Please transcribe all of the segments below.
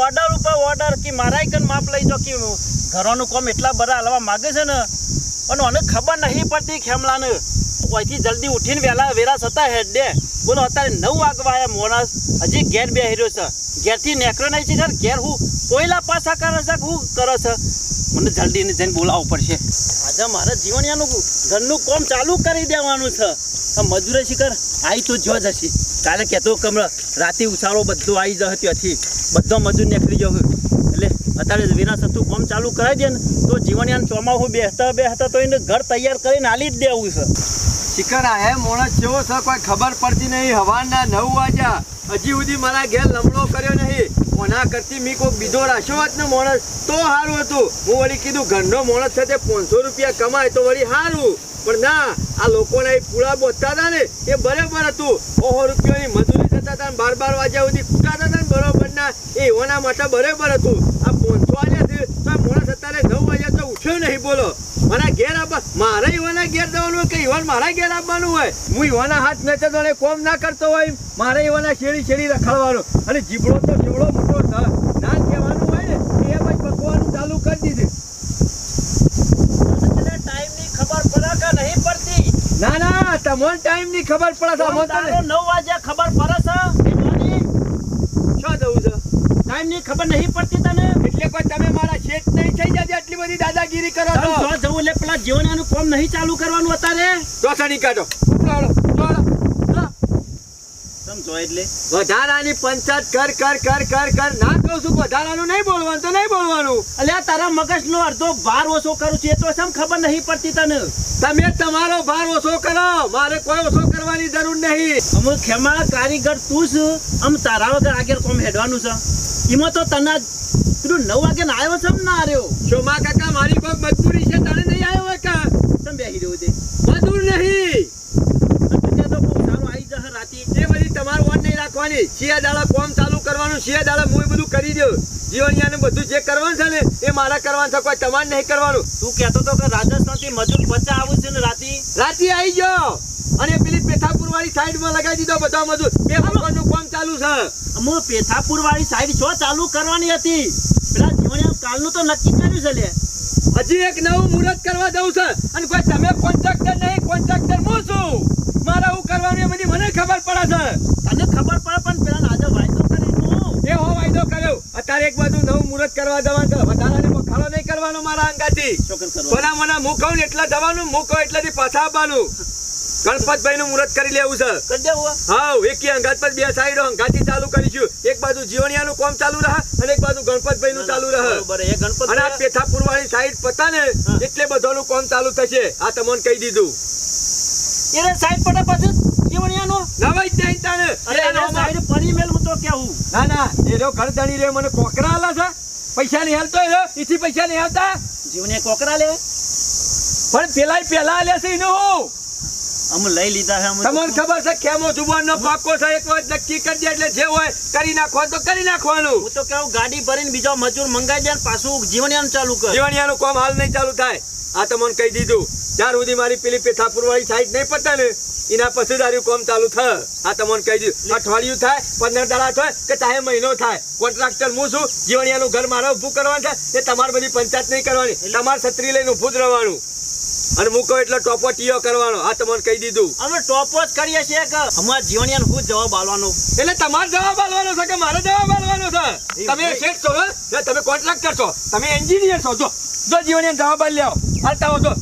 Order ઉપર order કે મારા કન માપ લઈ જો કે ઘરોનું કોમ એટલા બધા હલવા માગે છે ને, પણ મને ખબર નહીં પડતી ખેમલાને. અહીંથી જલ્દી ઉઠીને વહેલા વેરા થતા હેડ દે. બોલો, અત્યારે નવ વાગવા આવ્યા મોણસ હજી ઘેર બે હીરો છે. ઘેરથી નેકરો નહીં છે ઘર. ઘેર હું કોયલા પાછા કરે છે હું કરો છે? મને જલ્દીને જઈને બોલાવવું પડશે. આજે મારે જીવણિયાનું ઘરનું કામ ચાલુ કરી દેવાનું છે. મજૂરે શિખર આવી તો જો જશે કાલે કહેતો કમળ રાતે ઉછાળો બધો આવી જશે ત્યાંથી. બધો મજૂર નીકળી જશે એટલે અત્યારે વિના સતું કામ ચાલુ કરાવી દે ને, તો જીવનયાન ચોમાહું બેસતા બેસતા તો એને ઘર તૈયાર કરીને આલી જ દેવું છે. આ હે, મોણસ જેવો છે, કોઈ ખબર પડતી નહીં. હવાના નવ વાગ્યા. હજી સુધી મારા ઘેર લમડો કર્યો નહીં. ઓના કરતી મી કોઈ બીજો રાખ્યો હોત ને મોણસ, તો સારું હતું. હું વળી કીધું, ઘરનો મોણસ છે તે પાંચસો રૂપિયા કમાય તો વળી સારું પણ ના, આ લોકોને એ પૂળા બોધતા હતા ને, એ બરાબર હતું. ઓહો, રૂપિયાની મજૂરી થતા હતા બાર બાર વાગ્યા સુધી કૂટાતા હતા ને બરોબર ના એ એવાના માટે બરાબર હતું. આ પાંચસો વાગ્યા છે, તો માણસ અત્યારે નવ વાગ્યા તો ઉઠ્યો નહીં બોલો. મારા ઘેર આવવા મારે ઈવાના ઘેર જવાનું હોય કે ઈવાન મારા ઘેર આવવાનું હોય? હું ઈવાના હાથ નચતો અને કોમ ના કરતો હોય મારે ઈવાના શેરી શેરી રખાડવાનો. અને જીબડો તો જીવડો મોટો ના કહેવાનું હોય ને એ એમ જ પકવાનું ચાલુ કરી દીધું. ના ના તમને ટાઈમની ખબર પડે નવ વાગ્યા ખબર પડે છે જોની શું થવું છે ટાઈમની ખબર નહીં પડતી તને? એટલે કોઈ તમે મારા શેઠ નહીં થઈ જતી આટલી બધી દાદાગીરી કરો તારું છો જો જવું એટલે પેલા જીવનાનું કામ નહીં ચાલુ કરવાનું અત્યારે. ચોસણી કાઢો. ચાલો ચાલો ચાલો. એટલે? વધારાની પંચાયત કર કર કર કર કર. ના કહું છું વધારાનું નહીં બોલવાનું તો નહીં બોલવાનું. અલ્યા તારા મગજનો અડધો ભાર ઓછો કરું છું એ તો સમ ખબર નહીં પડતી તને? તમે તમારો ભાર ઓછો કરો. મારે કોઈ ઓછો કરવાની જરૂર નહીં. અમુક ખેમા કારીગર તું છે આમ તારા વગર આગળ કોમ હેડવાનું છે. એમાં તો તને પેલું નવ વાગે ના આવ્યો છે ના આવ્યો શોમા કાકા મારી કોઈ મજબૂરી છે? તને નહીં આવ્યો હોય કા? તમ બેહી રહ્યો તે મજૂર નહીં! તે તો બહુ સારું આવી જશે રાતે. એ બધી તમારું ઓન નહીં રાખવાની. શિયા દાડા કોમ ચાલુ કરવાનું શિયા દાડા હું બધું કરી દઉં જીવનિયાને બધું જે કરવાનું છે ને એ મારા કરવાનું છે કોઈ તમારે નહીં કરવાનું. તું કહેતો તો કે રાજસ્થાનથી મજૂર પચા આવું છે ને રાતી. રાતી આવી ગયો! અને પેલી પેથાપુર વાળી સાઈડમાં લગાવી દીધો બધા મજૂર. બે મકાનનું કામ ચાલુ છે. અમો પેથાપુર વાળી સાઈડ છો ચાલુ કરવાની હતી પેલા જીવણિયા કાલનું તો નક્કી કર્યું છે લે. હજી એક નવું મુહૂર્ત કરવા દઉં છે. અને કોઈ તમે કોન્ટ્રાક્ટર નહીં કોન્ટ્રાક્ટર હું છું? મારે હું કરવાનું એ બધી મને ખબર પડે છે. તને ખબર પડે પણ પેલા આજે વાયદો કરે એ હો વાયદો કર્યો. અત્યારે એક બાજુ નવું મુહૂર્ત કરવા જવાનું છે. વધારાને ખાડો નહીં કરવાનો મારા અંગાથી. ચોકર મને મૂકવું ને એટલા દવાનું મૂકો એટલાથી પાછા આવવાનું. ગણપતભાઈ નું મુહૂર્ત કરી લેવું છે. કરી દેવું હા. એક અંગાત બે સાઈડો અંગાથી ચાલુ કરીશું એક બાજુ જીવણિયાનું કામ ચાલુ રહે અને એક બાજુ ગણપતભાઈ નું ચાલુ રહે. અને આ પેથાપુર વાળી સાઈડ પતા ને. એટલે બધાનું કામ ચાલુ થશે. આ તમને કહી દીધું. એને સાઈડ પડે પછી જીવણિયાનો? નવાઈ જ નહીં તાને. અરે એ એને નોમાં- સાઈડ પડી મેલ હું તો કેવું. ના ના એ રો ઘર ધણી રે મને કોકરા આલા છે. પૈસા નહીં હાલતો એ ઈથી પૈસા નહીં આવતા જીવણિયા કોકરા લે પણ પેલા પેલા આલ્યા છે એનો હું. અમે લઈ લીધા છે અમે તમને ખબર છે કેમો જુબાનનો પાકો છે એક વાર નક્કી કરી દે એટલે જે હોય કરી નાખવાનું તો કરી નાખવાનું. હું તો કહું ગાડી ભરીને બીજો મજૂર મંગાઈ દે પાછું જીવનયાન ચાલુ કર. જીવણિયાનું કામ હાલ નહીં ચાલુ થાય. આ તમને કહી દીધું. ત્યાર સુધી મારી પેલી પેથાપુરવાળી સાઈડ નહીં પતા ને એના પછી તારું કામ ચાલુ થાય આ તમને કહી દીધું. અઠવાડિયું થાય પંદર દાડા થાય કે ચાહે મહિનો થાય. કોન્ટ્રાક્ટર હું છું જીવણિયાનું ઘર મારા ઊભું કરવાનું છે. એ તમારે બધી પંચાયત નહીં કરવાની. તમારે છત્રી લઈને ઊભું જ રહેવાનું. અને મૂકો એટલે ટોપો ટીઓ કરવાનો. આ તમને કહી દીધું. અમે ટોપો જ કરીએ છીએ કે અમારા જીવણિયાને હું જવાબ આલવાનો એટલે તમારે જવાબ આલવાનો છે કે મારે જવાબ આલવાનો છે? તમે શેઠ છો હે? તમે કોન્ટ્રાક્ટર છો તમે એન્જિનિયર છો જો. જો જીવનને જવાબ આલી લ્યો. હાલતા હો જો.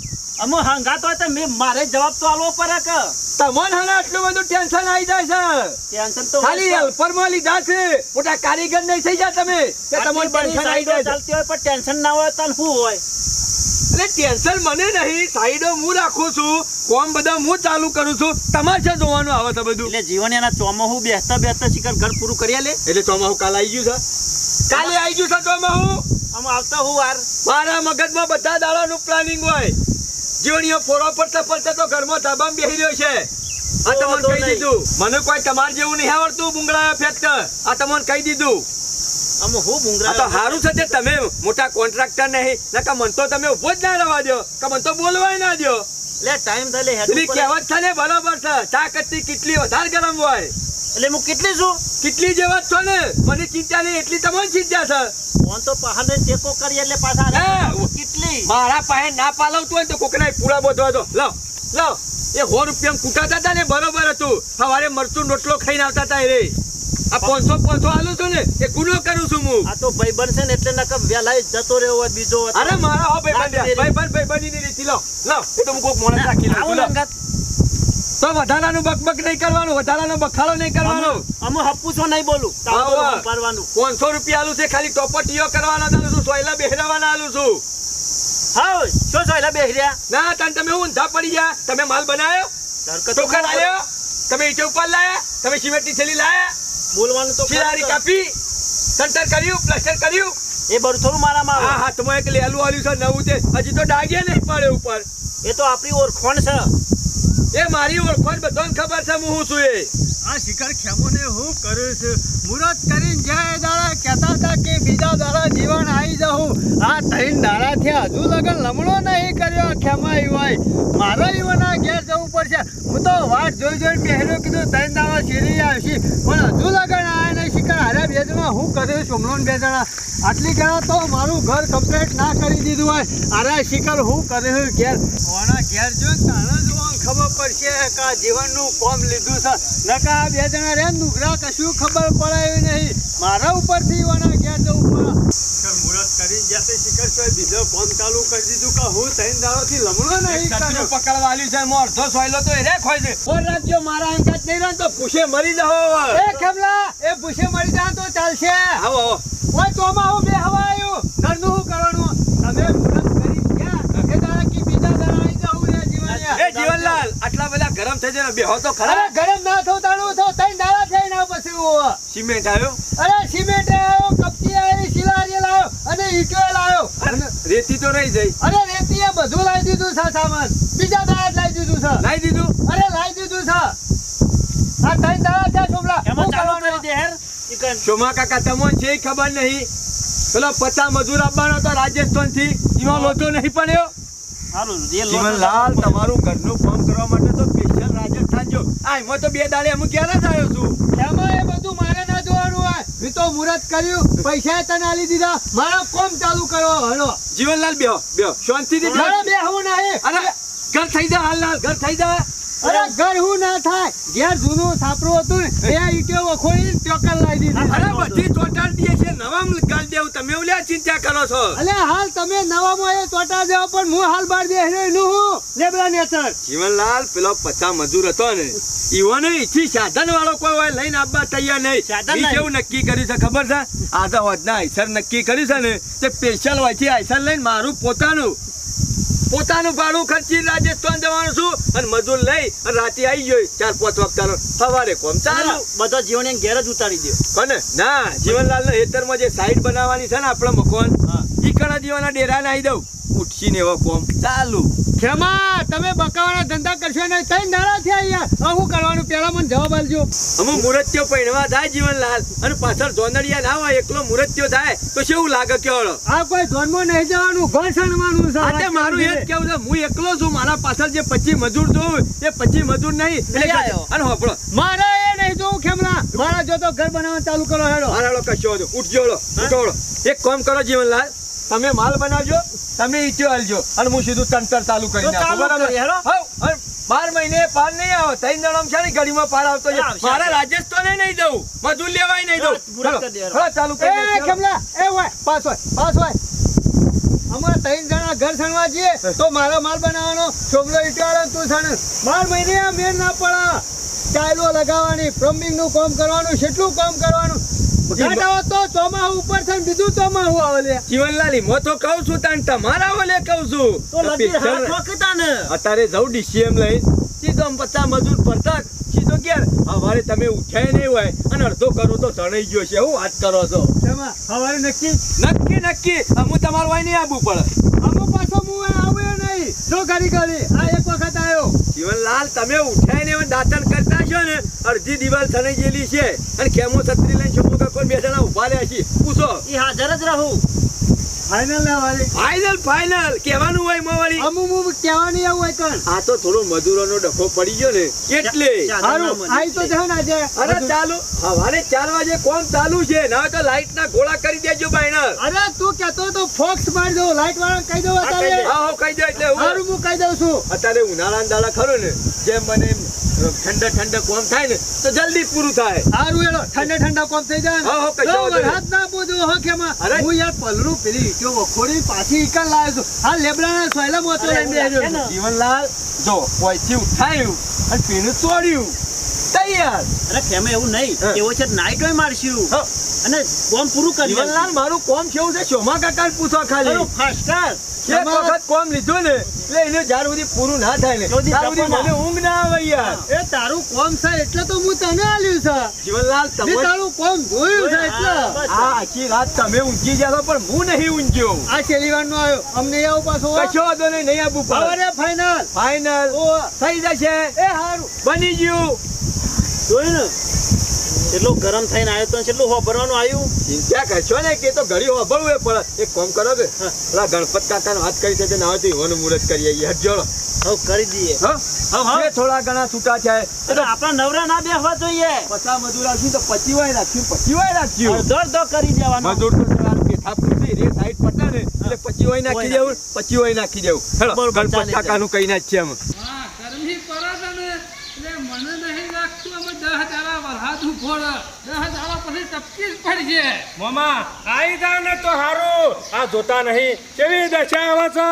અમે હંગાત હોય તો મેં મારે જવાબ તો આલવો પડે કે? તમને હાને આટલું બધું ટેન્શન આવી જાય છે. ટેન્શન તો ખાલી હેલ્પરમાં લીધા છે. મોટા કારીગર નહીં થઈ જાય તમે. કે તમને ટેન્શન આવી જાય ચાલતી હોય પણ ટેન્શન ના હોય તો શું હોય? એટલે ટેન્શન મને નહીં સાઈડો હું રાખું છું કોમ બધા હું ચાલુ કરું છું. તમારે છે જોવાનું આવે છે બધું. એટલે જીવન એના ચોમાહુ બેસતા બેસતા શિખર ઘર પૂરું કરી લે? એટલે ચોમાહુ કાલ આવી ગયું છે. કાલે આવી ગયું છે ચોમાહુ આમ આવતા હું વાર. મારા મગજમાં બધા દાડાનું પ્લાનિંગ હોય. જીવણીઓ ફોડો પડતા પડતા તો ઘરમાં ધાબામાં બેસી રહ્યો છે. આ તમને કહી દીધું. મને કોઈ તમાર જેવું નહીં આવડતું બુંગળા ફેક્ટર આ તમને કહી દીધું. આમ હું ભૂંગરા તો સારું છે તે તમે મોટા કોન્ટ્રાક્ટર નહીં નકા મન તો તમે ઊભો જ ના રહેવા દો કે મન તો બોલવાય ના દો લે ટાઈમ થાય લે હેડ પેલી ઉપર. કહેવત છે ને બરોબર છે. ચા કરતી કેટલી વધારે ગરમ હોય. એટલે હું કેટલી છું? કેટલી જેવા છો ને મને ચિંતા નહીં એટલી તમને ચિંતા છે. ફોન તો પહાડને ટેકો કરી એટલે પાછા કેટલી? મારા પાસે ના પાલવતું હોય તો કોકના પૂરા બોધવા દો. લાવ લાવ એ સો રૂપિયા કૂટાતા હતા ને બરોબર હતું. સવારે મરચું રોટલો ખાઈને આવતા હતા રે. આ પાંચસો પાંચસો આલું છું ને એ ગુનો કરું છું હું. આ તો ભાઈબંધ છે ને એટલે નકમ વેલા જતો રહ્યો હોય બીજો અરે મારા હો ભાઈ બન ભાઈ ભાઈ ભાઈ ની રીતિ. લો લાવ એ તો હું કોક મોણસ રાખી લઉં. તો વધારાનું બકબક નહીં કરવાનું વધારાનો બખાડો નહીં કરવાનો. અમે હપ્પુસો નહીં બોલું તો પાંચસો રૂપિયા આલું છે ખાલી ટોપટીઓ કરવાના આલું છું સોયલા બેહરાવાના આલું છું. હા શું સોયલા બેહર્યા? ના તને તમે ઊંધા પડી ગયા. તમે માલ બનાવ્યો? ચોખા લાવ્યો? તમે ઈટે ઉપર લાયા? તમે સિમેન્ટની થેલી લાયા? બોલવાનું તો ખિલાડી. કાપી સંતર કર્યું પ્લાસ્ટર કર્યું. એ બધું થોડું મારામાં હા હા હાથમાં એક લેલું આવ્યું છે નવું તે. હજી તો ડાગ્યા નહીં પડે ઉપર. એ તો આપણી ઓળખોણ છે. એ મારી ઓળખોણ બધોને ખબર છે, હું શું એ? આ શિખર ખેમોને હું કરું છું? મુરત કરીને જાય દાડા કહેતા હતા કે બીજા દાડા જીવન આવી જાઉં. આ ત્રણ દાડાથી હજુ લગન લમણો નહીં કર્યો ખેમા હોય મારે ઈવાના ઘેર જવું પડશે. હું તો વાટ જોઈ જોઈ પહેર્યો કીધું ત્રણ દાડા શીરી આવશે. પણ હજુ લગન આવ્યા નહીં શિખર હારે જણા હું કર્યું સોમલો બે જણા આટલી ઘણા તો મારું ઘર કમ્પ્લીટ ના કરી દીધું હોય. અરે શિખર હું કર્યું ઘેર. ઓના ઘેર જો તાણે જોવા ખબર પડશે કે આ જીવનનું કોમ લીધું છે. નકા આ બે જણા રે નુગરા કશું ખબર પડે એવી નહીં. મારા ઉપરથી ઓના ઘેર જવું પડે મુહૂર્ત કરી જશે શિખર છો બીજો કોમ ચાલુ કરી દીધું કે હું ત્રણ દાડોથી લમણો નહીં છત્રીઓ પકડવા આલ્યું છે એમાં અડધો સોયલો તો એ રે ખોય છે. ઓર રાજ્યો મારા અંકાત નહીં રહે તો પૂછે મરી જાઓ એ ખેમલા એ ભૂસે મરી જાવ તો ચાલશે. આવો આવો. ઓય હું બે હવા આવ્યું ઘરનું શું કરવાનું? તમે મુરત કરી ગયા એ દાડા કે બીજા દાડા આવી જાવ રે જીવન એ જીવનલાલ. આટલા બધા ગરમ થઈ જાય ને બેહો તો ખરા. ગરમ ના થવું તાણું થો તઈ દાડા થઈ ના પછી સિમેન્ટ આવ્યો? અરે સિમેન્ટ આવ્યો કપચી આવી શિલારી લાવ્યો અને ઈટો લાવ્યો. અને રેતી તો રહી જઈ અરે રેતી એ બધું લાવી દીધું છે સામાન. બીજા દાડા લાવી દીધું છે. લાવી દીધું? અરે લાવી દીધું છે. આ તઈ દાડા છે છોકરા એમાં ચાલુ? કરી દે હેર ચિકન. સોમા કાકા તમને છે ખબર નહીં. પેલો પચા મજૂર આપવાનો તો રાજસ્થાનથી એમાં લોચો નહીં પડ્યો? જીવનલાલ તમારું ઘરનું કામ કરવા માટે તો સ્પેશિયલ રાજસ્થાન જો આ એમાં તો બે દાડે અમુક ક્યારે જ આવ્યો છું? એમાં એ બધું મારે ના જોવાનું હોય. મેં તો મુહૂર્ત કર્યું પૈસા તને આલી દીધા. મારા કોમ ચાલુ કરો હલો. જીવનલાલ બેહો બેહો. શાંતિથી બે હું. નહીં અરે ઘર થઈ જા હાલનાલ ઘર થઈ જા. અરે ઘર હું ના થાય. ઘેર જૂનું સાપરું હતું ને એ ઈટો વખોડી ટોકર લાવી દીધી. અરે બધી ચોટાડ દે છે નવા ગાલ દેવ તમે ઓલ્યા ચિંતા કરો છો? અલે હાલ તમે નવામાં એ ચોટા દેવો પણ હું હાલ બાર બેહ્યો નું હું? લેબરા નેચર. જીવનલાલ પેલો પચા મજૂર હતો ને ઈવોને ઈથી સાધન વાળો કોઈ હોય લઈને આપવા તૈયાર નહીં. સાધન. કેવું નક્કી કર્યું છે ખબર છે? આ તો હોજના આઈસર નક્કી કર્યું છે ને તે સ્પેશિયલ હોયથી આઈસર લઈને મારું પોતાનું પોતાનું ભાડું ખર્ચી રાજસ્થાન જવાનું છું અને મજૂર લઈ અને રાતે આવી ગયો ચાર પાંચ વખત સવારે કોમ ચાલુ. બધા જીવન એમ ઘેર જ ઉતારી દે કોને? ના જીવનલાલ ના હેતરમાં જે સાઈડ બનાવવાની છે ને આપણા મકાન કણા દીવાના ડેરા નાઈ દઉં. ઉઠશી ને એવો કોમ ચાલુ. ખેમા તમે બકાવાના ધંધા કરશો નહીં ત્રણ નારા થયા યાર હું કરવાનું? પેલા મને જવાબ આલજો અમુક મુરત્યો પહેણવા થાય જીવનલાલ અને પાછળ જોંદડિયા ના હોય એકલો મુરત્યો થાય તો કેવું લાગે કેવડો? આ કોઈ ધોનમાં નહીં જવાનું ઘર સણવાનું છે. મારું એ જ કેવું છે? હું એકલો છું મારા પાછળ જે પચી મજૂર જોઉં એ પચી મજૂર નહીં. એટલે અને હોપડો મારે એ નહીં જોઉં ખેમલા મારા જો તો ઘર બનાવવાનું ચાલુ કરો હેડો. મારાળો કશો ઉઠજો હળો, ઉઠો એક કામ કરો જીવનલાલ. તમે માલ બનાવજો તમે ઈચ્છો હાલજો. અને હું સીધું તંતર ચાલુ કરી નાખું બાર મહિને પાર નહીં આવો ત્રણ જણામ છે ને ગાડીમાં પાર આવતો છે. આવશે. રાજસ્થાને નહીં દઉં મજૂર લેવાય નહીં દઉં. ચાલુ કરી એ હોય પાસ હોય પાસ હોય. અમારે ત્રણ જણા ઘર સણવા જઈએ તો મારો માલ બનાવવાનો. છોકરો ઈટાળો તું સણ. બાર મહિને આ ના પડે. ટાઈલો લગાવવાની પ્લમ્બિંગ કામ કરવાનું કેટલું કામ કરવાનું. ઘાટાઓ તો ચોમાહું ઉપર છે બીજું ચોમાહું આવે લે. જીવનલાલ હું તો કહું છું તાન તમારા ઓલે કહું છું. તો લગી હાથ વખતા ને અત્યારે જઉં ડીસીએમ લઈ સીધો પચા મજૂર પડતા સીધો ઘેર. હવારે તમે ઉઠાય નહીં હોય અને અડધો કરું તો ચણાઈ ગયો છે હું વાત કરો છો? હવારે નક્કી? નક્કી નક્કી. હું તમારું હોય નહીં આવવું પડે. અમુક પાછો હું અહીં નહીં. જો ઘડી ઘડી આ જીવનલાલ, તમે ઉઠાય ને દાંતણ કરતા છો ને, અડધી દિવાલ થનાઈ ગયેલી છે. અને ખેમો છત્રી લઈને છોકરો કોઈ બે જણા ઊભા રહ્યા છે. પૂછો. એ હાજર જ રહું. ફાઇનલ ને વાળી. ફાઇનલ ફાઇનલ કહેવાનું હોય મોવાળી. અમુક અમુક કહેવાની એવું હોય કણ આ તો થોડો મજૂરોનો ડખો પડી ગયો ને. એટલે. સારું. આઈ તો જાવ આજે. અરે ચાલુ. હવારે ચાર વાગે કોમ ચાલુ છે. ના તો લાઈટ ના ગોળા કરી દેજો અરે તું કહેતો તો ફોક્સ મારી દઉં. લાઈટ વાળા કહી દઉં અત્યારે. હા હો કહી દો એટલે હું સારું હું કહી દઉં છું. અત્યારે ઉનાળા દાડા ખરો ને. જેમ મને ઠંડા ઠંડા કોમ થાય ને તો જલ્દી પૂરું થાય સારું એલો ઠંડા ઠંડા કોમ થઈ જાય હા, હો કશો વરસાદ ના બોધું હો કેમાં અરે. હું યાર પલરું પેલી કે વખોડી પાછી ઈકલ લાવ્યો છું હા લેબડાના સોયલા મોતો લઈને. છું. જીવનલાલ જો કોઈથી ઉઠાયું અને પીણું તોડ્યું તૈયાર. અરે ખેમે એવું નહીં. એવો છે નાઈટોય મારશું અને કોમ પૂરું કરી જીવનલાલ મારું કોમ કેવું છે? શોમા કાકા પૂછો ખાલી. ક્લાસ એક વખત કોમ લીધું ને એટલે એને જ્યાર સુધી પૂરું ના થાય ને ત્યાં સુધી. મને ઊંઘ ના આવે યાર. એ તારું કોમ છે એટલે તો હું તને આલ્યું છે. જીવનલાલ તમે તારું કોમ જોયું છે એટલે. આ આખી રાત તમે ઊંઘી ગયા પણ હું નહીં ઊંઘ્યો. આ શનિવાર નો આવ્યો. અમને આવું પાછો કશો વાંધો નહીં નહીં આપું હવે ફાઈનલ ફાઇનલ ઓ થઈ જશે. એ સારું બની ગયું. જોયું ને? એટલું ગરમ થઈને આવ્યો તો કેટલું હોભરવાનું આવ્યું ચિંતા કરશો ને કે તો ઘડી હોભરવું એ પડે. એક કોમ કરો કે પેલા ગણપત કાકા વાત કરી છે ના હોય તો મુહૂર્ત કરી આવીએ. હજોડો હવે કરી દઈએ. થોડા ઘણા છૂટા છે એ. આપણા નવરા ના બેસવા જોઈએ. પચા મજૂર રાખ્યું તો પચી વાય રાખ્યું પચી વાય રાખ્યું અડધો દો કરી દેવાનું. મજૂર તો સવાર પેઠા પૂરતી રે સાઈડ પટા ને એટલે પચી વાય નાખી દેવું પચી વાય નાખી દેવું. ગણપત કાકાનું કઈ ના છે એમ હા ગરમી પડે છે ને એટલે મને નહીં લાગતું અમે દહ દાડા ફોડ. દહ દાડા પછી ટપકી પડશે મામા આઈ જા ને તો હારું. આ જોતા નહીં. કેવી દશા આવે છે?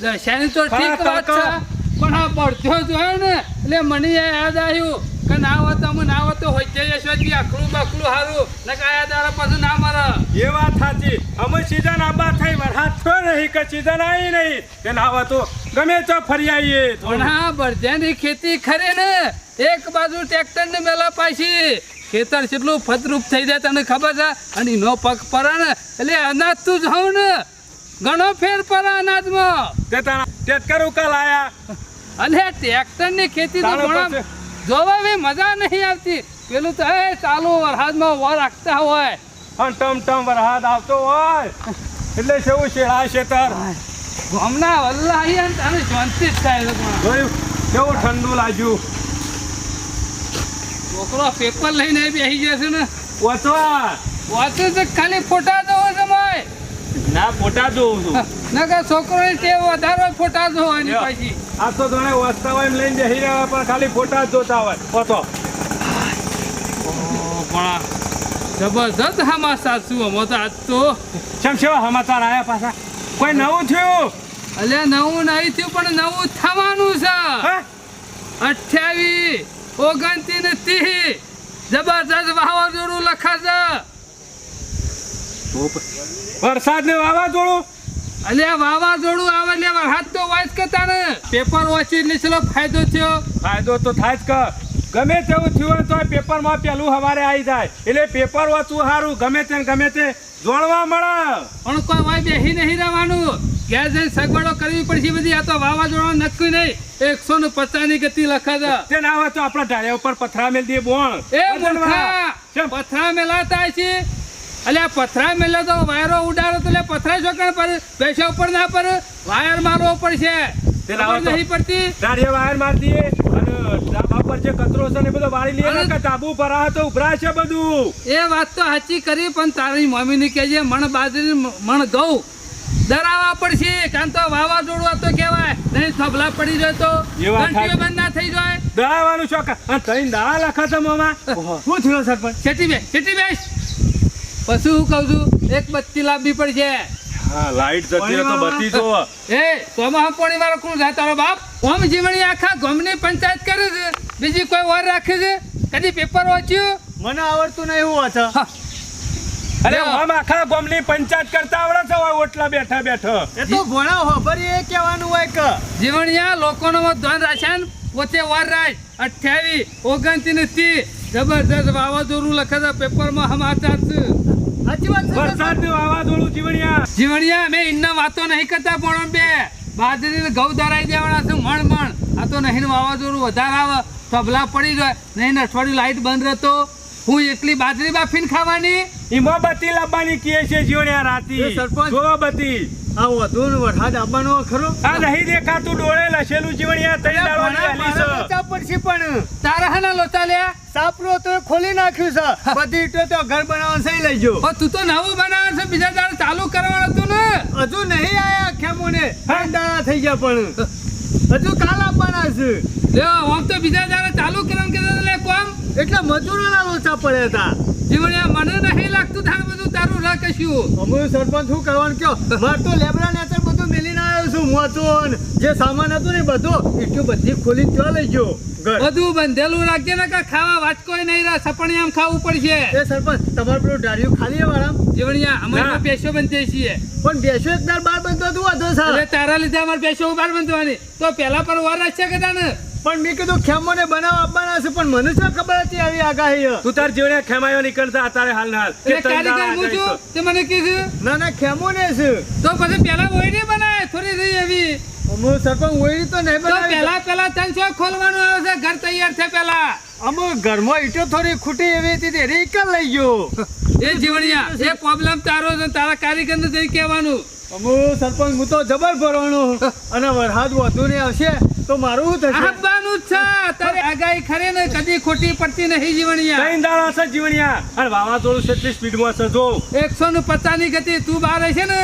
દશાની તો ઠીક વાત છે. પણ આ પડતો જોયો ને એટલે મને યાદ આવ્યું કે ના હોત અમે ના હોત તો હોય જશોથી આખલું બાખલું હારું. ને કાયા દાડા પછી ના મારે. એ વાત સાચી. અમે સીઝન આંબા થઈ વરસાદ થયો નહીં કે સીઝન આવી નહીં. તે ના હોત તો ગમે તો ફરી આવીએ. પણ હા બળદિયાની ખેતી ખરે ને. એક બાજુ ટ્રેક્ટર ને મેલા પાછી. ખેતર કેટલું ફતરૂપ થઈ જાય તને ખબર છે? અને નો પગ પડે ને. એટલે અનાજ તું જાઉં ને. ઘણો ફેર પરા અનાજમાં. તે તારા ટેટકર ઉકા લાયા અને ટ્રેક્ટરની ખેતી તો ઘણા જોવા મજા નહીં આવતી. પેલું તો એ ચાલુ વરસાદમાં વર રાખતા હોય. અને ટમ ટમ વરસાદ આવતો હોય. એટલે શું છે આ શેતર હમણાં વલ્લા ને તને શાંતિ જ થાય જોયું કેવું ઠંડુ લાગ્યું? છોકરો પેપર લઈને બેસી જશે ને. ઓછવા વાંચે છે ખાલી ફોટા જોવો છે ભાઈ. ના ફોટા જોઉં છું. નકર છોકરો તે વધારે ફોટા જોવાની. પછી. આ તો વાંચતા હોય એમ લઈને બેસી રહ્યા હોય પણ ખાલી ફોટા જોતા હોય. ઓછો પણ જબરજસ્ત હામાં સાચું હમો તો આજ તો શેમ શેવા હમાચાર આયા પાછા? કોઈ નવું થયું? અલ્યા નવું નહીં થયું પણ નવું થવાનું છે. અઠ્યાવીસ ઓગણત્રીસ ને ત્રીસ. જબરજસ્ત વાવાઝોડું લખાશે. વરસાદ ને વાવાઝોડું? અલ્યા વાવાઝોડું આવે એટલે વરસાદ તો વાંચ કરતા ને. પેપર વાંચી એટલે ચલો ફાયદો થયો. ફાયદો તો થાય જ કર ગમે તેવું થયું હોય તો પેપરમાં પેલું સવારે આવી જાય. એટલે પેપર વાંચવું સારું ગમે તે ગમે તે જોડવા મળે. પણ કોઈ વાય બેસી નહીં રહેવાનું. ઘેર જઈને સગવડો કરવી પડશે બધી. આ તો વાવાઝોડા નક્કી નહીં. એકસો ને પચાસની ગતિ લખા તે ના હોય તો આપણા ઢાળિયા ઉપર પથરા મેલ દઈએ બોણ એ? પથરા મેલાતા છે. અલ્યા પથરા મેલે તો વાયરો ઉડાડો તો એટલે પથરા ચોકણ પર બેસા ઉપર ના પર વાયર મારવો પડશે. નહીં પડતી. ઢાળિયા વાયર મારી દઈએ. ધાબા જે કચરો છે ને એ બધો વાળી લઈએ કે તાબુ પર આવે તો ઉભરાશે બધું. એ વાત તો સાચી કરી પણ તારી મમ્મીને કહેજે મણ બાજરી મણ ઘઉં. દરાવા પડશે કાં તો વાવાઝોડું આ તો કહેવાય નહીં થબલા પડી જાય તો ઘંટીઓ બંધ ના થઈ જાય. દળાવવાનું શોખ. અને તઈ દાળ લખા છે મોમાં. શું થયું સરપંચ? બેસ પછી હું કહું છું? એક બત્તી લાવવી પડશે. હા લાઈટ જતી તો બત્તી એ કોણ તારો બાપ. ઓમ જીવણી આખા ગામની પંચાયત કરે છે. બીજી કોઈ વાર રાખે છે? કદી પેપર વાંચ્યું? મને આવડતું નહીં હું વાંચા. અરે ઓમ આખા ગામની પંચાયત કરતા આવડે છે હોય ઓટલા બેઠા બેઠા. એ તો ભણા હોબર એ કહેવાનું હોય કે. જીવણિયા લોકોનો ધ્યાન રાખે ને? પોતે વાર રાખ અઠ્યાવીસ ઓગણત્રીસ ને ત્રીસ. જબરદસ્ત વાવાઝોડું લખે છે પેપરમાં સમાચાર છે. વરસાદ વાવાઝોડું જીવણિયા. જીવણિયા મેં ઇન્ના વાતો નહીં કરતા પણ બે. બાજરી ઘઉં ધરાઈ દેવાના છે મણ મણ. આ તો નહીં વાવાઝોડું વધારે આવે. તબલા પડી જાય નહીં અઠવાડિયું લાઈટ બંધ રહેતો. હું એટલી બાજરી બાફીને ખાવાની? ઈમાં બત્તી લાવવાની કહે છે જીવણ્યા રાતી. સરપંચ. જો બત્તી. આ વધુ વરસાદ આવવાનો ખરો? આ નહીં દેખાતું ડોળે લસેલું જીવણ્યા તઈ છે. પડશે પણ. તારા હાના લોચા લે? સાપરો તો ખોલી નાખ્યું છે. બધી ઈટો તો ઘર બનાવવા સહી લઈ જો તું તો નવું બનાવે છે બીજા દાડે ચાલુ કરવાનું હતું ને હજુ નહીં આયા ખેમોને દાડા થઈ ગયા પણ. હજુ કાલ આપવાના છે. લે આમ તો બીજા દાડે ચાલુ કરવાનું કે લે કોમ? એટલે મજૂરોના લોચા પડ્યા હતા. જીવણિયા મને નહીં લાગતું થાય બધું તારું રાહ કશું. અમે સરપંચ શું કરવાનું કયો મારે તો લેબરા ને અત્યારે બધું મેલીને આવ્યો છું મોચો ને જે સામાન હતું ને બધું એટલું બધી ખોલી ત્યાં લઈ ગયો બધું બંધેલું રાખજે ને કે ખાવા વાંચકોય નહીં રહે સપણી આમ ખાવું પડશે. એ સરપંચ તમારું પેલું ડાળિયું ખાલી વાળા જીવણિયા અમે પેશો બંધીએ છીએ. પણ બેસો એક દાળ બાર બંધો હતું વાંધો એટલે તારા લીધે અમારે પેશો બહાર બંધવાની. તો પેલા પર વાર હશે કે તાને પણ મેં કીધું ખેમોને બનાવ આપવાના છે પણ મને શું ખબર હતી આવી આગાહી તું તાર ખેમાયો નીકળતા અત્યારે હાલ. ના હાલ. કારીગર હું છું? તે મને કીધું. ના ના ખેમોને છે. તો પછી પેલા ઓયડી બનાય થોડી રહી એવી. અમુ સરપંચ ઓયડી તો નહીં બનાવી પેલા પેલા શું ખોલવાનું આવે છે? ઘર તૈયાર છે પેલા અમુ ઘરમાં ઈટો થોડી ખૂટી એવી હતી તે રીકલ લઈ ગયો. એ જીવણિયા એ પ્રોબ્લેમ તારો છે તારા કારીગર ને જઈ કહેવાનું. અમો સરપંચ હું તો જબર ભરવાનો અને વરસાદ વધુ ને આવશે તો મારું શું થશે? આપવાનું જ છે. તારે આગાહી ખરે ને કદી ખોટી પડતી નહીં જીવણિયા. તઈ દાડા છે જીવણ્યા? અને વાવાઝોડું છે એટલી સ્પીડમાં છે જો. એકસો ને પચાસની ગતિ તું બહાર હશે ને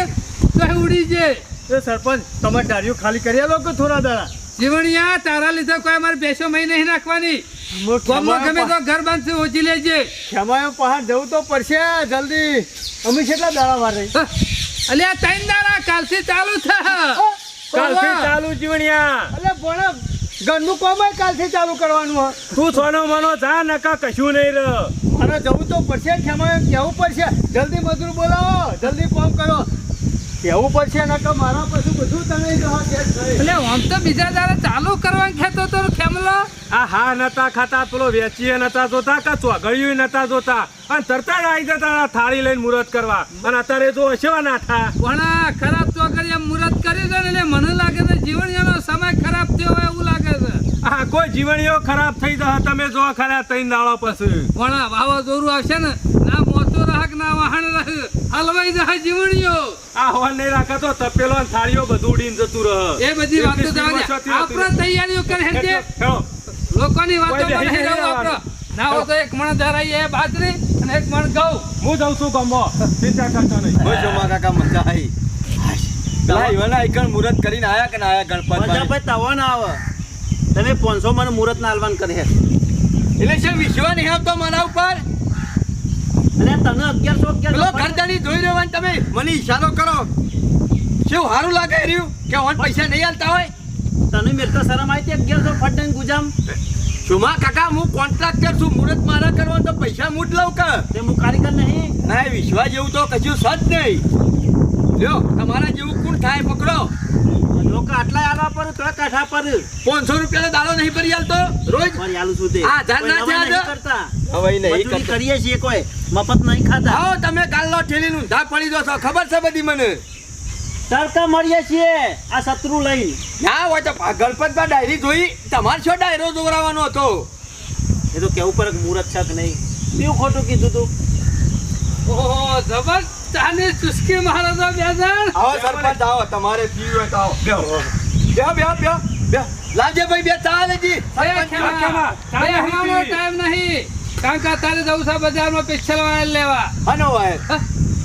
તો ઉડી જાય એ સરપંચ તમારે ડાળીઓ ખાલી કરી આવો કે થોડા દાડા? જીવણિયા તારા લીધે કોઈ અમારે બેસો મહી નહીં નાખવાની. ગામમાં ગમે તો ઘર બાંધશે ઓછી લેજે. ખેમાયો પહાડ જવું તો પડશે જલ્દી. અમે કેટલા દાડા વાર રહી? હ, ત્રણ દાડા કાલથી ચાલુ છે કાલથી ચાલુ જીવણિયા. અલે ભણા ઘરનું કોમ કાલથી ચાલુ કરવાનું હા તું સોનો મનો જા નકા કશું નહીં રહ. અને જવું તો પડશે ખેમાયો કેવું પડશે. જલ્દી મજૂર બોલાવો જલ્દી કોમ કરો. કહેવું પડશે? નકર મારા પછી બધું તણાઈ જવા એટલે આમ તો બીજા દાડા ચાલુ કરવાનું ખેતો તો ખેમલો. આ હા નતા ખાતા પેલો વેચીએ નતા જોતા કે ચોગડિયું નતા જોતા? અને તરતા જ આવી જતા થાળી લઈને મુહૂર્ત કરવા. અને અત્યારે જો હશે ના થા પણ ખરાબ એમ મુહૂર્ત કર્યું છે ને એટલે મને લાગે છે જીવણીયાનો સમય ખરાબ થયો હોય એવું લાગે છે. હા કોઈ જીવણીઓ ખરાબ થઈ જશે તમે જો ખરા તઈ નાળો પછી. પણ વાવાઝોડું આવશે ને ના મોતો રહક ના વાહન રહે હલવાઈ જાય જીવણીઓ આ હોલ નહીં રાખે તપેલો અને થાળીઓ બધું ઉડીને જતું રહે એ બધી વાતો એટલી જવા દે સ્પીડમાં આપણે તૈયારીઓ કરે છે હેડો, હેડો. લોકોની વાતો કોઈ બેસી નહીં નહીં રહું આપણો ના હોય તો એક મણ ધરાઈએ બાજરી અને એક મણ ઘઉં હું જઉં છું ગમો ચિંતા કરતો નહીં બસ જો કાકા મજા આવી પેલા ઈવાના ઈકણ મુહૂર્ત કરીને આયા કે ના આયા ગણપતભાઈ મજાભાઈ તવો ના આવે તમે પાંચસો મને મુહૂર્ત ના આલવાન કરે એટલે છે વિશ્વાસ નહીં આપતો મારા ઉપર અને તને અગિયારસો પેલો અગિયારસો ગરદની જોઈ રહ્યો હોય તમે મને ઈશારો કરો. શું સારું લાગે રહ્યું? કે ઓન પૈસા નહીં આલતા હોય? તને મેર તો શરમ આવી હતી અગિયારસો ફટ ગુજામ. શુમા કાકા હું કોન્ટ્રાક્ટર છું મુહૂર્ત મારા કરવાનું તો પૈસા હું જ લઉં કે? તે હું કારીગર નહીં. ના વિશ્વા વિશ્વાસ જેવું તો કશું સજ નહીં. લ્યો તમારા જેવું કોણ થાય પકડો. લોકો આટલા આલવા પર તો કાઠા પર. પાંચસો રૂપિયાનો દાડો નહીં ભરી આલતો? રોજ? મારી આલુ તે. આ ના છે નહીં કરતા. કરીએ છીએ કોઈ. મફત નહીં ખાતા. હો તમે કાલનો ઠેલીનું પડી દો છો. ખબર છે બધી મને? તડકા મળીએ છીએ આ શત્રુ લઈ ના હોય તો ગણપતમાં ડાયરી જોઈ તમારે શું ડાયરો દોરાવાનો હતો? એ તો કેવું પર મુહૂર્ત છે કે નહીં? કેવું ખોટું કીધું તું. ઓહો જબર ચાની ચુસ્કી મારા તો બે જણ આવો સરપંચ આવો તમારે પીવું હોય તો આવો. બે બે બે બે લાવજે ભાઈ બે ચા લેજી. ટાઈમ નહીં. કારણ કે તારે જવું છે બજારમાં પિક્ચર વાળા લેવા. હનો વાય?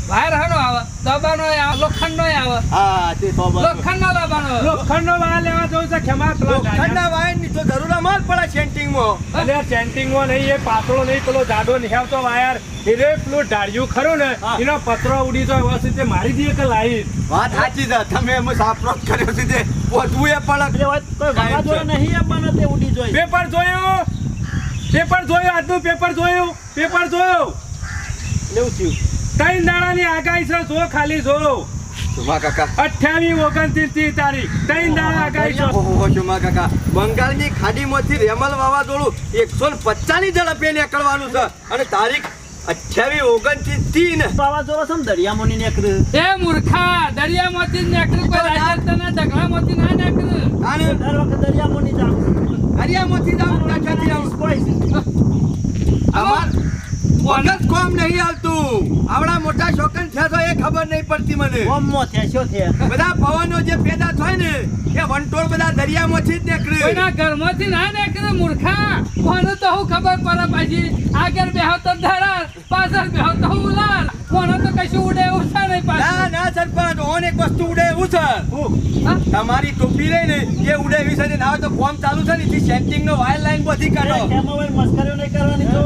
વાયર હાનો આવે. દબાનો આવે લોખંડનો આવે. હા તે તો બરોબર. લોખંડનો દબાનો લોખંડનો વાયર લેવા જવું છે ખેમા પેલા લોખંડના વાયરની તો જરૂર અમાર પડે સેન્ટિંગમાં. અલે ચેન્ટિંગ મો નહીં એ પાતળો નહીં પેલો જાડો નહીં આવતો વાયર એટલે પેલું ડાળિયું ખરું ને એનો પતરો ઉડી તો વ્યવસ્થિત તે મારી દઈએ કે લાઈ વાત સાચી છે. તમે એમ સાપરો કર્યો છે તે પોતવું એ પણ એટલે વાત કોઈ વાવાઝોડા નહીં આપવાના તે ઉડી જોઈ પેપર જોયું? પેપર જોયું આજનું પેપર જોયું? પેપર જોયું? લેવું થયું. ત્રણ દાડાની આગાહી છે જો ખાલી જો. શુમા કાકા? અઠ્યાવીસ ઓગણત્રીસથી તારીખ ત્રણ દાડા આગાહી છે. ઓહો શુમા કાકા. બંગાળની ખાડીમાંથી રેમલ વાવાઝોડું એકસો ને પચાસની ઝડપે નીકળવાનું છે. અને તારીખ અઠ્યાવીસ ઓગણત્રીસ ને. વાવાઝોડો છે ને દરિયામાં ની નીકળે. એ મૂર્ખા દરિયામાંથી જ નીકળ્યું કોઈ રાજસ્થાનના ઢગલામાંથી ના નીકળ્યું અને દર વખત દરિયામાં નહીં જાવ હરિયામાંથી જાઉં કાંઠાથી આવું. અમાર વખત કોમ નહીં આવતું આવડા મોટા શોકન થયા તો એ ખબર નહીં પડતી મને. કોમમાં થયા શું થયા? બધા પવનો જે પેદા થાય ને એ વંટોળ બધા દરિયામાંથી જ નીકળે. એના ઘરમાંથી ના નીકળે મૂર્ખા? કોને તો હું ખબર પડે પાછી? આગળ બેહો તો ધરાર પાછળ બેહો તો ઉલાર. કોને તો કશું ઉડે એવું છે નહીં ના ના સરપંચ ઓન એક વસ્તુ ઉડે એવું છે. તમારી ટોપી રહી ને એ ઉડે એવી છે ને ના તો કોમ ચાલુ છે ને સેન્ટિંગ નો વાયર લાઈન બધી કાઢો. મસ્કરીઓ નહીં કરવાની જો.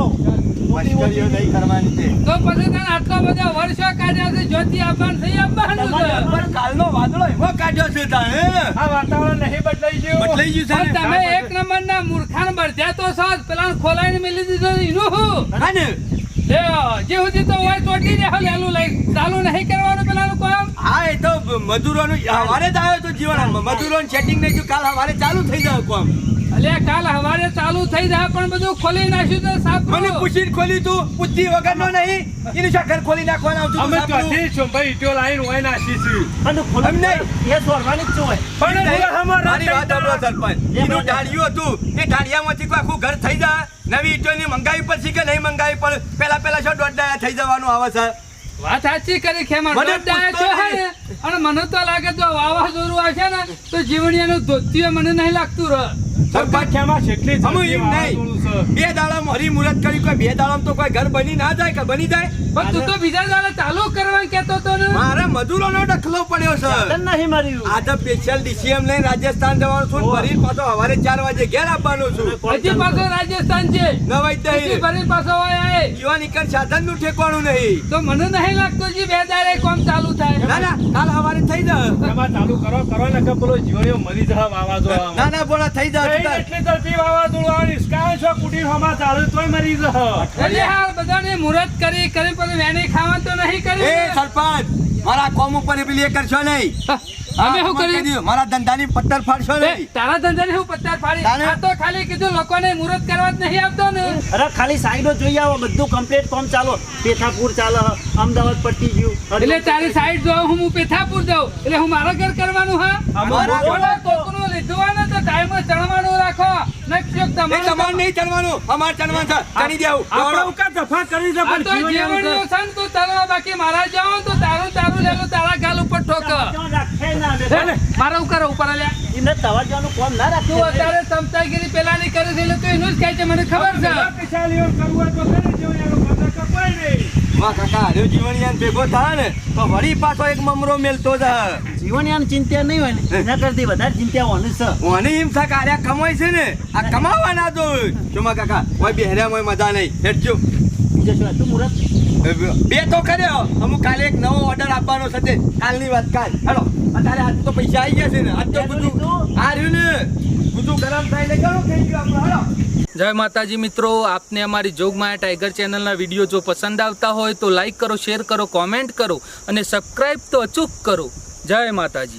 નહીં કરવાની છે. તો પછી તને આટલા બધા વર્ષો કાઢ્યો છે જ્યોતિ આપવાનું થઈ આપવાનું છે પણ કાલનો વાદળો એવો કાઢ્યો છે તાણે આ વાતાવરણ નહીં બદલાઈ ગયું. બદલાઈ ગયું છે તમે એક નંબરના મૂર્ખાન બળદ્યા તો છો પેલા ખોલાઈને મેલી દીધો એનું હું હા ને. લ્યો, જે સુધી તો હોય ચોટી રહે લેલું લઈ. ચાલુ નહીં કરવાનું પેલાનું કામ? હા એ તો મજૂરોનું હવારે જ આવ્યો તો જીવન મજૂરોનું સેટિંગ નહીં કાલ હવારે ચાલુ થઈ જાય કોમ. અલ્યા કાલ હવારે ચાલુ થઈ જાય પણ બધું ખોલી નાખ્યું તો સાફ મને. પૂછીને ખોલી તું બુદ્ધિ વગરનો નહીં. એની શાખર ખોલી નાખવાના આવતું અમે હતું સાપડું. ક્યાંથી ભાઈ ઈટો લાઈન હોય નાખી છીએ અને ખોલું નહીં. એ સોરવાની જ હોય પણ અમારા વાત સરપંચ. એનું ઢાળિયું હતું. એ ઢાળિયામાંથી આખું ઘર થઈ જાય? નવી ઈંટોની મંગાવી પડશે કે નહીં મંગાવી પડે પેલા પેલા શું દોઢ થઈ જવાનું આવે છે. વાત સાચી કરી ખેમા દોઢ દાયે પૂછતો હે? ને, અને મને તો લાગે જો વાવાઝોડું આવશે ને તો જીવણીયાનું ધોતિયું મને નહીં લાગતું રહ. એમ નહીં. બે દાડા હરી મુહૂર્ત કરી કોઈ બે દાડા તો કોઈ ઘર બની ના જાય કે બની જાય? પણ તું તો બીજા દાડા ચાલુ કરવા કેતો તો ને. મારે મજૂરોનો ડખલો પડ્યો છે. નહીં મારી આજે સ્પેશિયલ ડીસીએમ લઈને રાજસ્થાન જવાનું છું ફરી પાછો સવારે ચાર વાગે ઘેર આવવાનો છું. હજી પાછો રાજસ્થાન છે. નવાઈ દહી ફરી પાછો હોય આય. યુવા નીકળ સાધનનું ઠેકવાનું નહીં. તો મને નહીં લાગતું જી બે દાડે કોમ ચાલુ થાય. ના ના કાલ સવારે થઈ જાય ચાલુ કરો કરો ને કે પેલો જીવણીઓ મરી જાય વાવાઝોડામાં. ના ના બોલા થઈ જાય એટલી ઝડપી વાવાઝોડું આવે, હિસકાવે છો, કુટીર હમા ચાલુ તોય મરી જાય. એટલે હાલ બધાને મુહૂર્ત કરી કરી પછી વેણી ખાવા તો નહીં એ સરપંચ મારા કોમ ઉપર પેલી એ કરશો નહીં. અમે શું હા, કહી કર્યું દીધું. મારા ધંધાની પત્તર ફાડશો નહીં. તારા ધંધાને હું પત્તાર ફાડી આ તો ખાલી કીધું લોકોને મુહૂર્ત કરવા જ નહીં આવતો ને. અરે ખાલી સાઈડો જોઈ આવો બધું કમ્પ્લીટ કોમ ચાલો. પેથાપુર ચાલે અમદાવાદ પટી ગયું. એટલે તારી સાઈડ જો હું હું પેથાપુર જાઉં. એટલે હું મારા ઘર કરવાનું હા? અમારા બોલો, તો ટાઈમ જ ચણવાનું રાખો. તમારું તમારે નહીં ચડવાનું અમારે ચડવાનું છે. ચડી દેવું આપણે ઉકા દફા કરી દે, પણ તો છે ને તું તારો બાકી મારા જાવ તો તારું તારું લેલું તારા ગાલ ઉપર ઠોક. રાખે ના બે. હે ને? મારા ઉપર ઉપર લ્યા એમને તવા જવાનું કોમ ના તું રાખે અત્યારે ચમચાગીરી પેલાની કરે છે એટલે તું એનું જ કહે છે મને ખબર છે. પેલા પિછાલીઓ કરવું તો કરે, જીવણીઓનું બંધ કપાય નહીં. માં કાકા હર્યો જીવણિયાન ભેગો થાય ને તો વળી પાછો એક મમરો મેલતો જ. જીવન ચિંતા નહીં હોય ને એના કરતી વધારે ચિંતા હોવાની છે. ઓની એમ થાય કે કમાય છે ને આ કમાવાના તો જોમાં કાકા ઓય બેહર્યા હોય મજા નહીં. હેઠજો બીજું શું હતું મુહૂર્ત? બે તો કર્યો. અમુક કાલે એક નવો ઓર્ડર આપવાનો છે કાલની વાત કાલ. હેલો. અત્યારે આજ તો પૈસા આવી ગયા છે ને. આજ તો બધું આ રહ્યું ને. બધું ગરમ થાય એટલે ઘણું થઈ ગયું આપણે. હેલો. જય માતાજી મિત્રો આપને અમારી જોગમાયા ટાઈગર ચેનલના વીડિયો જો પસંદ આવતા હોય તો લાઈક કરો શેર કરો કોમેન્ટ કરો અને સબસ્ક્રાઈબ તો અચૂક કરો. જય માતાજી.